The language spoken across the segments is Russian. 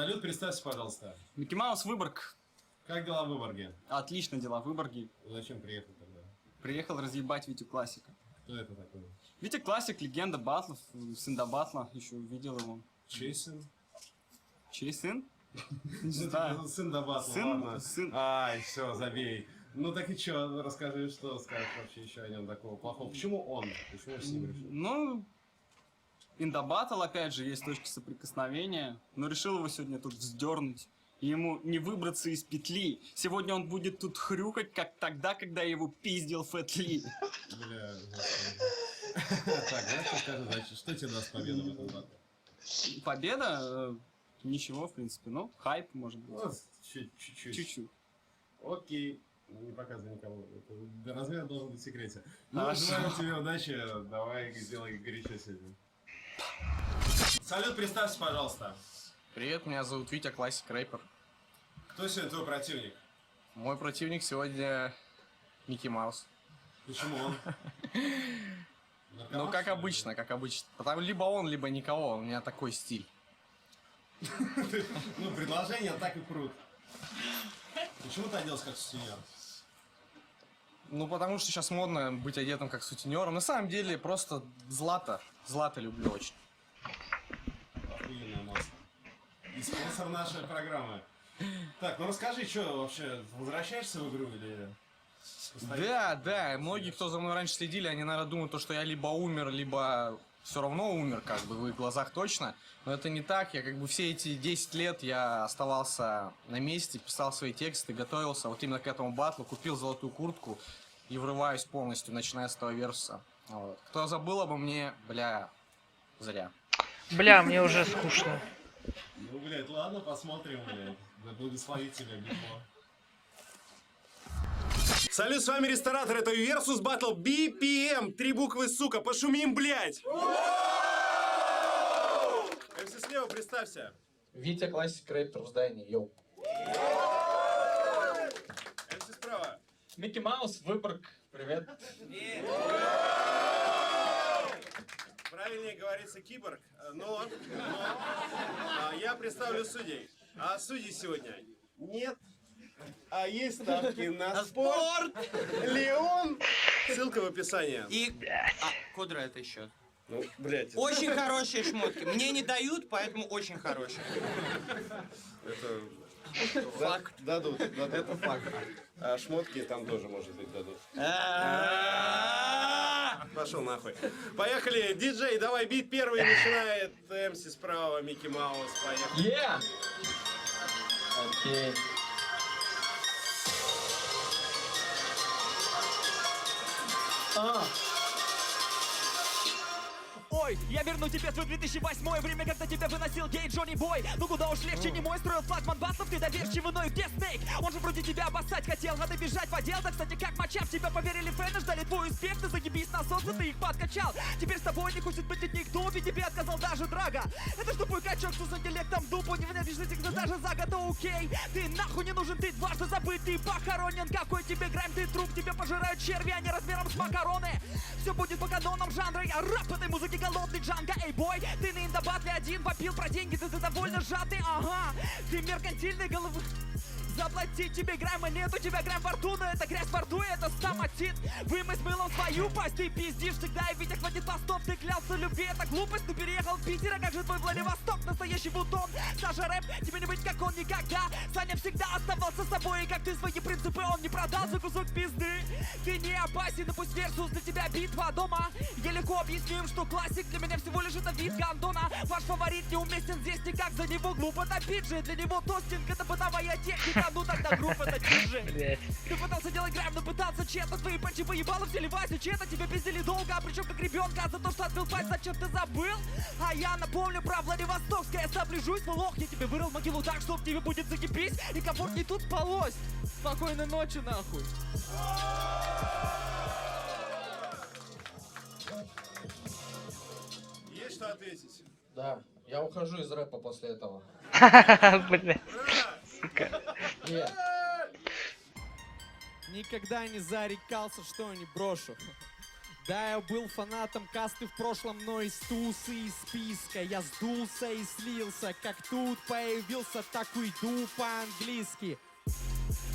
Салют, представься, пожалуйста. Микки Маус, Выборг. Как дела в Выборге? Отлично дела в Выборге. Зачем приехал тогда? Приехал разъебать Витю Классика. Кто это такой? Витя Классик, легенда батлов, сын до батла, еще видел его. Чей сын? Чей сын? Не Ну, знаю. типа, Сын до батла, Сын- ладно. сын- Ай, все, забей. Ну так и чё, расскажи, что скажешь вообще еще о нем такого плохого. Почему он? Почему с ним решил? Ну, Индабатл, опять же, есть точки соприкосновения, но решил его сегодня тут вздернуть. И Ему не выбраться из петли. Сегодня он будет тут хрюкать, как тогда, когда его пиздил Фэтли. Бля. Так, скажи, что тебе даст победу в этом батле? Победа? э, Ничего, в принципе. Ну, хайп, может быть. Чуть- чуть-чуть. Чуть-чуть. Окей. Ну, Не показывай никому. Размер должен быть в секрете. Ну, желаю тебе удачи. Давай сделай горячо сегодня. Салют, представься, пожалуйста. Привет, меня зовут Витя, классик рэпер. Кто сегодня твой противник? Мой противник сегодня Микки Маус. Почему он? Ну, как обычно, как обычно. Потому либо он, либо никого. У меня такой стиль. Ну, предложение так и прут. Почему ты оделся как сутенер? Ну, потому что сейчас модно быть одетым как сутенером. На самом деле, просто злато. Злато люблю очень. Охуенная маска. И спонсор нашей программы. Так, ну расскажи, что вообще, возвращаешься в игру или... Да, да, многие, кто за мной раньше следили, они, наверное, думают, то, что я либо умер, либо все равно умер, как бы, в их глазах точно. Но это не так. Я как бы все эти 10 лет я оставался на месте, писал свои тексты, готовился вот именно к этому батлу, купил золотую куртку и врываюсь полностью, начиная с того верса. Вот. Кто забыл обо мне, бля, зря. Бля, мне уже скучно. Ну, блядь, ладно, посмотрим, блядь. Да благословит тебя, Битло. Салют, с вами ресторатор, это Versus Battle BPM. Три буквы, сука, пошумим, блядь! МС слева, представься. Витя классик рэпер в здании, йоу. МС справа. Микки Маус, Выборг, привет. Правильнее говорится киборг, но, но а, я представлю судей. А судей сегодня нет. А есть ставки на спорт. Леон. Ссылка в описании. И... А, кудра это еще. Ну, блядь, Очень хорошие шмотки. Мне не дают, поэтому очень хорошие. это... Факт. Дадут, дадут. Это факт. А шмотки там тоже, может быть, дадут. Пошел нахуй. Поехали, диджей, давай бит первый начинает. МС справа, Микки Маус, поехали. Yeah! Окей. Ой, я верну тебе свой 2008 Время, когда тебя выносил гей Джонни Бой. Ну куда уж легче не мой Строил флагман басов, ты доверчивый, но и где Снейк? Он же вроде тебя обоссать хотел, надо бежать в отдел. Да, кстати, как моча, тебя поверили фэны Ждали твой успех, ты загибись на солнце, ты их подкачал. Теперь с тобой не хочет быть никто Ведь тебе отказал даже Драга Это что тупой качок, что с интеллектом дупу Не выносишь этих даже за год, окей. Ты нахуй не нужен, ты дважды забыт Ты похоронен, какой тебе грайм, ты труп Тебя пожирают черви, а не размером с макароны. Все будет по канонам жанра Я раб этой музыки, голодный Джанго Эй, бой, ты на индобатле один Вопил про деньги, ты, ты довольно сжатый. Ага, ты меркантильный головы Заплатить тебе грамма нет, у тебя грамм во рту, но это грязь во рту, это стоматит. С мылом свою пасть, ты пиздишь всегда, и Витя хватит постов. Ты клялся любви, это глупость, ты переехал в Питер, а как же твой Владивосток, настоящий бутон? Саша рэп, тебе не быть как он никогда. Саня всегда оставался собой, и как ты свои принципы он не продал за кусок пизды. Ты не опасен, и пусть версус для тебя битва дома. Я легко объясню им, что классик для меня всего лишь это вид гандона. Ваш фаворит не уместен здесь никак, за него глупо топить же Для него тостинг это бытовая техника, ну тогда группа это диджей Блять. ты пытался делать грайм, но пытался честно Твои панчи поебало взяли Васю честно Тебя пиздили долго, а причем как ребенка За то, что отбил пасть, зачем ты забыл? А я напомню про Владивостокское Сопляжусь, но лох, я тебе вырыл могилу так, что в тебе будет закипись И комфортней тут спалось Спокойной ночи, нахуй Есть что ответить? Да, я ухожу из рэпа после этого. Бля. Никогда не зарекался, что не брошу. Да, я был фанатом касты в прошлом, но из тусы из списка Я сдулся и слился, как тут появился, так уйду по-английски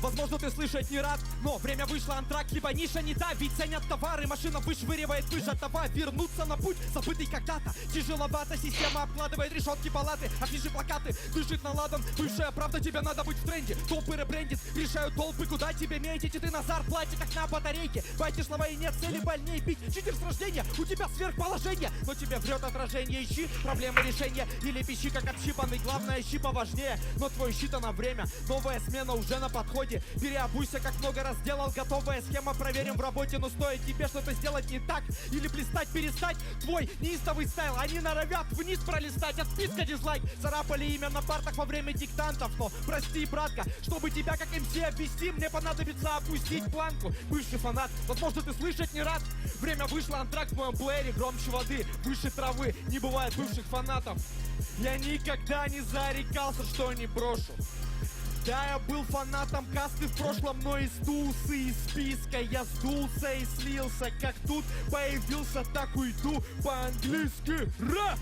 Возможно, ты слышать не рад, но время вышло антракт, либо ниша не та, ведь ценят товары, машина вышвыривает выше това, вернуться на путь, забытый когда-то, тяжеловато, система обкладывает решетки палаты, афиши плакаты, дышит наладом, бывшая правда, тебе надо быть в тренде, толпы ребрендит, решают толпы, куда тебе метить, и ты на зарплате, как на батарейке, байтишь слова и нет цели, больнее пить, читер с рождения, у тебя сверхположение, но тебе врет отражение, ищи проблемы решения, или пищи как отщипанный, главное, щи поважнее, но твой щит на время, новая смена уже на подходе, переобуйся, как много раз делал, готовая схема, проверим в работе, но стоит тебе что-то сделать не так, или блистать, перестать, твой неистовый стайл, они норовят вниз пролистать, от списка дизлайк, царапали имя на партах во время диктантов, но прости, братка, чтобы тебя как МС обвести, мне понадобится опустить планку, бывший фанат, возможно, ты слышать не рад, время вышло, антракт в моем плеере, громче воды, выше травы, не бывает бывших фанатов, я никогда не зарекался, что не брошу. Да, я был фанатом касты в прошлом, но из тусы, из списка Я сдулся и слился, как тут появился, так уйду по-английски Ра!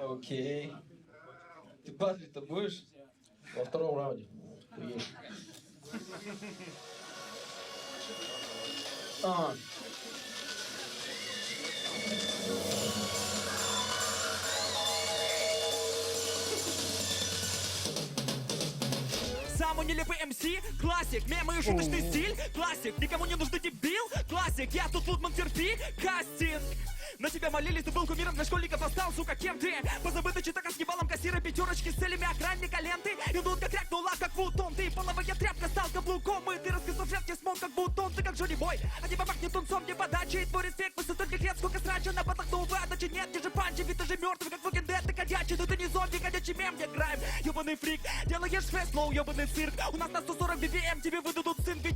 Окей. Ты батли-то будешь? Во втором раунде. А, Самый нелепый МС, классик Мемы и шуточный стиль, классик Никому не нужны дебил, классик Я тут Лутман терпи, кастинг. На тебя молились, ты был кумиром для школьников, а стал, сука, кем ты? Позабытый читака с ебалом кассира, пятерочки с целями охранника ленты. Идут как рякнула, как вултон Ты половая тряпка, стал каблуком И ты расписал шляпки, смог как бутон. Ты как Джонни Бой, а тебя пахнет тунцом Не подачи, и твой респект, после стольких лет Сколько срача на потах, но увы, отдачи нет. Где же панчи, ведь ты же мертвый, как Walking Dead Ты ходячий, но ты не зомби, ходячий мем, где грайм? Ёбаный фрик, делаешь фест, лоу, ёбаный цирк. У нас на 140 BPM тебе выдадут как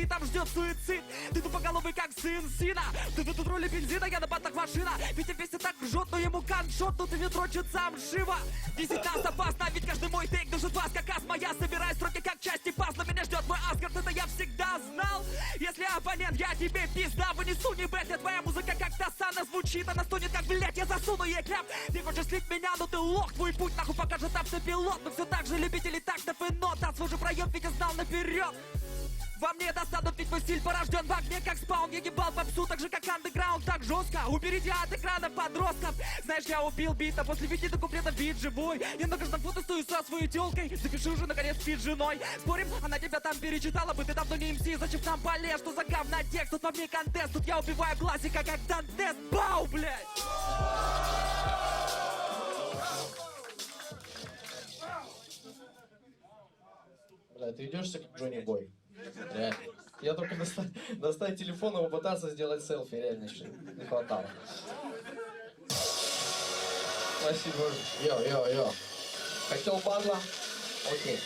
ты, там ждет суицид. Ты тупоголовый, как сын сына Ты тут роли бензина, я на батах машина. Весь и так ржет, но ему каншот Тут и не дрочит сам живо. Десять раз опасно, ведь каждый мой тейк душит вас Как ас моя, собирай строки, как части пазла Меня ждет мой Асгард, это я всегда знал. Если оппонент, я тебе пизда Вынесу. Не бэт, твоя музыка как Тасана Звучит, она стонет, как, блять, я засуну ей кляп. Ты хочешь слить меня, но ты лох. Твой путь нахуй покажет автопилот. Но все так же любители тактов и нот. А же проем, ведь я знал наперед во мне достанут, ведь мой стиль порожден в огне, как спаун Я ебал попсу, так же, как андеграунд, так жестко Уберите от экрана подростков Знаешь, я убил бита, после пяти куплетов бит живой Я на каждом фото стою со своей телкой Запиши уже, наконец, спит женой Спорим, она тебя там перечитала бы Ты давно не МС, зачем нам полез? Что за говна текст? Тут во мне контест, тут я убиваю классика, как Дантес Бау, блядь! бля, ты ведешься как Джонни Бой. Реально. Я только доста- достать телефон и попытаться сделать селфи, реально еще не хватало. Спасибо. Йо, йо, йо. Хотел бадла? Окей.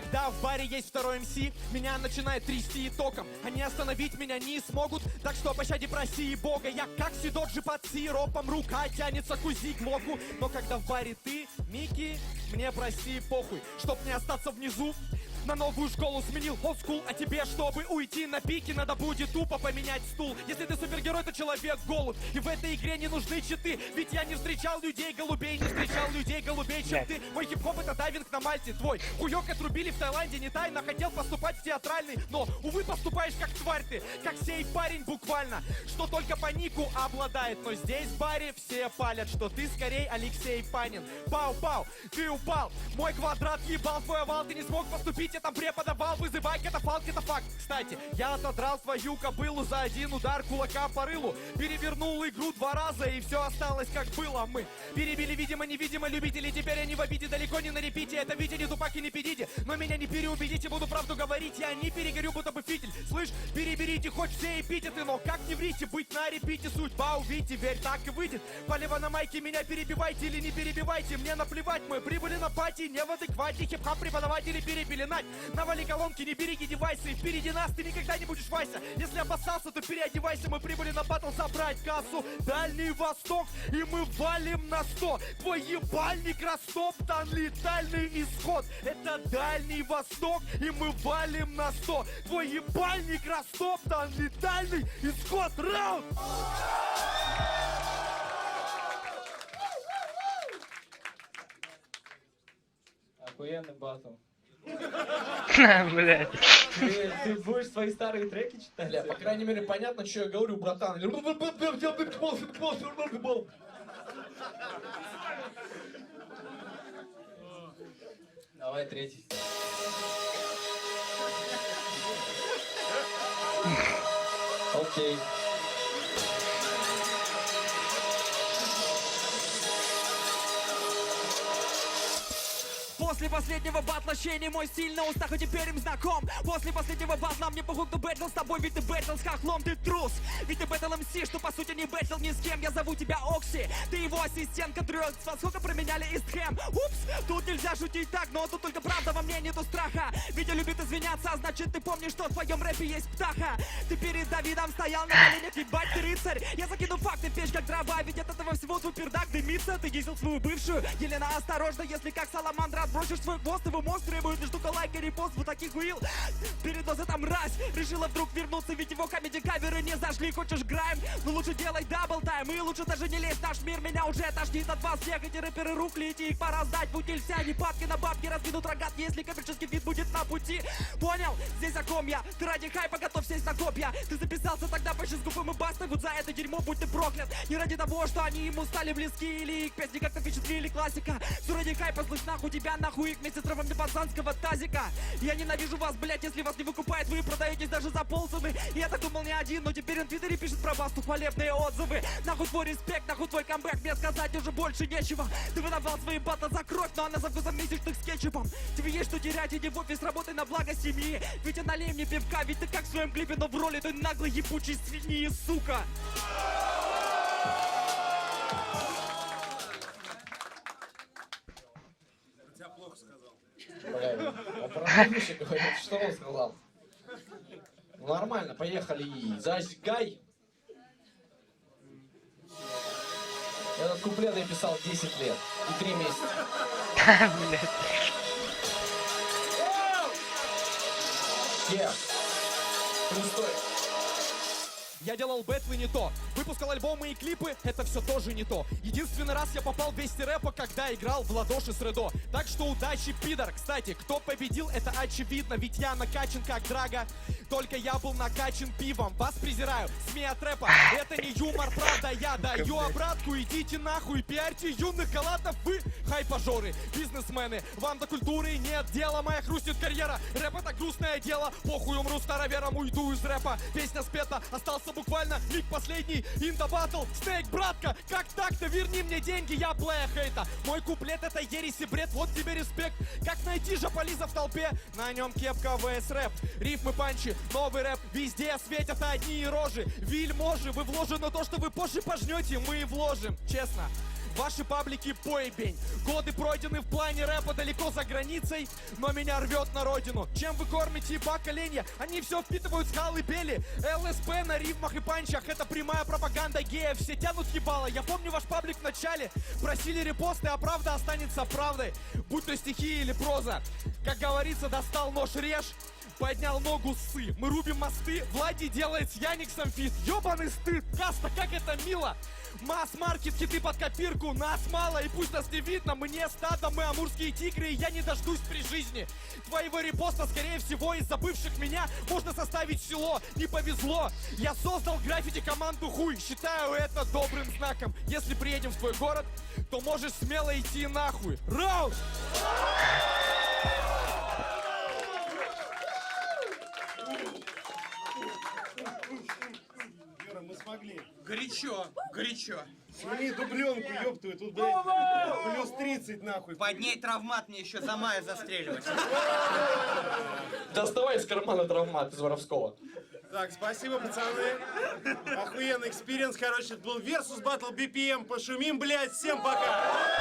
Когда в баре есть второй МС, меня начинает трясти током. Они остановить меня не смогут, так что пощади проси бога. Я как Сидоджи под сиропом, рука тянется к к локу. Но когда в баре ты, Микки, мне прости похуй. Чтоб не остаться внизу, на новую школу сменил олдскул, а тебе, чтобы уйти на пике, надо будет тупо поменять стул. Если ты супергерой, то человек голубь. И в этой игре не нужны читы, ведь я не встречал людей голубей, не встречал людей голубей, чем ты. Мой хип-хоп это дайвинг на Мальте, твой. Хуёк отрубили в Таиланде, не тайно хотел поступать в театральный, но, увы, поступаешь как тварь ты, как сей парень буквально, что только по нику обладает. Но здесь в баре все палят, что ты скорее Алексей Панин. Пау-пау, ты упал, мой квадрат ебал твой овал, ты не смог поступить, я там преподавал, вызывай катафалк, это факт. Кстати, я отодрал твою кобылу за один удар кулака по рылу, перевернул игру два раза, и все осталось как было. Мы перебили, видимо, невидимо любители, теперь они в обиде далеко не на репите, это Витя, не не педите, но меня не переубедите, буду правду говорить, я не перегорю, будто бы фитиль. Слышь, переберите хоть все эпитеты, но как не врите, быть на репите, судьба увидите, верь, так и выйдет. Полево на майке меня перебивайте или не перебивайте, мне наплевать, мы прибыли на пати, не в адеквате, хип-хап преподаватели перепели на ебать! Навали колонки, не береги девайсы, впереди нас ты никогда не будешь Вася. Если обоссался, то переодевайся, мы прибыли на батл забрать кассу. Дальний Восток, и мы валим на 100. Твой ебальник растоптан, летальный исход. Это Дальний Восток, и мы валим на 100. Твой ебальник растоптан, летальный исход. Раунд! Охуенный батл. Блядь. Ты, ты будешь свои старые треки читать? Бля, по крайней мере, понятно, что я говорю, братан. Давай третий. Окей. После последнего батла чей мой стиль на устах, и теперь им знаком. После последнего батла мне похуй, кто бэтл с тобой Ведь ты бэтл с хохлом, ты трус. Ведь ты бэтл МС, что по сути не бэтл ни с кем. Я зову тебя Окси, ты его ассистент, который во сколько променяли Истхэм Упс, тут нельзя шутить так, но тут только правда во мне нету страха. Витя любит извиняться, а значит ты помнишь, что в твоем рэпе есть птаха. Ты перед Давидом стоял на коленях, ебать ты рыцарь. Я закину факты в печь как дрова, ведь от этого всего твой пердак дымится. Ты гизил свою бывшую, Елена осторожно, если как саламандра отбросишь свой хвост Его мост требует лишь только лайк и репост, вот таких уил Передоз это мразь, решила вдруг вернуться, ведь его комеди каверы не зашли Хочешь грайм, ну лучше делай дабл тайм. И лучше даже не лезь в наш мир, меня уже тошнит от вас всех. Эти рэперы рухлите, их пора сдать, будь нельзя Не падки на бабки, раскинут рогат, если коммерческий вид будет на пути. Понял? Здесь о ком я, ты ради хайпа готов сесть на копья. Ты записался тогда почти с губым и бастой, вот за это дерьмо будь ты проклят. Не ради того, что они ему стали близки. Или их песни как-то впечатлили. Классика. Все ради хайпа, слышь нахуй тебя, нахуй их вместе с травами пацанского тазика. Я ненавижу вас, блять, если вас не выкупает Вы продаетесь даже за полцены Я так думал не один, но теперь он в твиттере пишет про басту хвалебные отзывы. Нахуй твой респект, нахуй твой камбэк Мне сказать уже больше нечего. Ты выдавал свои бата за кровь, но она за вкусом месячных с кетчупом. Тебе есть что терять, иди в офис, работай на благо семьи. Ведь налей мне пивка, ведь ты как в своем клипе, но в роли той наглой ебучей свиньи, сука. Я плохо сказал. Бля, он про следующий говорит, что он сказал? Нормально, поехали. Зажигай. Этот куплет я писал 10 лет и 3 месяца. Yeah. Пустой. Я делал бэтлы не то, выпускал альбомы и клипы, это все тоже не то. Единственный раз я попал в 200 рэпа, когда играл в ладоши с Редо. Так что удачи, пидор. Кстати, кто победил, это очевидно, ведь я накачан как драга. Только я был накачан пивом, вас презираю, СМИ от рэпа. Это не юмор, правда, я даю обратку, идите нахуй, пиарьте юных галатов, вы хайпажоры, бизнесмены. Вам до культуры нет дела, моя хрустит карьера. Рэп это грустное дело, похуй умру старовером, уйду из рэпа. Песня спета, остался буквально лик последний. Инда батл, снейк, братка, как так-то, верни мне деньги, я плея хейта. Мой куплет это ересь и бред, вот тебе респект. Как найти жополиза в толпе? На нем кепка ВС рэп, рифмы панчи, новый рэп. Везде светят одни рожи, вельможи. Вы вложено то, что вы позже пожнете, мы вложим, честно. Ваши паблики поебень. Годы пройдены в плане рэпа далеко за границей Но меня рвет на родину. Чем вы кормите поколения? Они все впитывают с колыбели ЛСП на рифмах и панчах Это прямая пропаганда геев. Все тянут ебало. Я помню ваш паблик в начале. Просили репосты, а правда останется правдой. Будь то стихи или проза. Как говорится, достал нож режь Поднял ногу сы, мы рубим мосты. Влади делает с Яниксом фит Ёбаный стыд, каста, как это мило. Масс-маркет, хиты под копирку. Нас мало и пусть нас не видно. Мы не стадо, мы амурские тигры И я не дождусь при жизни. Твоего репоста, скорее всего, из забывших меня Можно составить село, не повезло. Я создал граффити команду хуй Считаю это добрым знаком. Если приедем в твой город То можешь смело идти нахуй. Раунд! Смогли. Горячо, горячо. Сними дубленку, ёптую, тут, блядь, плюс 30 нахуй. Под ней травмат мне еще за мая застреливать. Доставай из кармана травмат из воровского. Так, спасибо, пацаны. Охуенный экспириенс, короче, это был Versus Battle BPM. Пошумим, блядь, всем пока.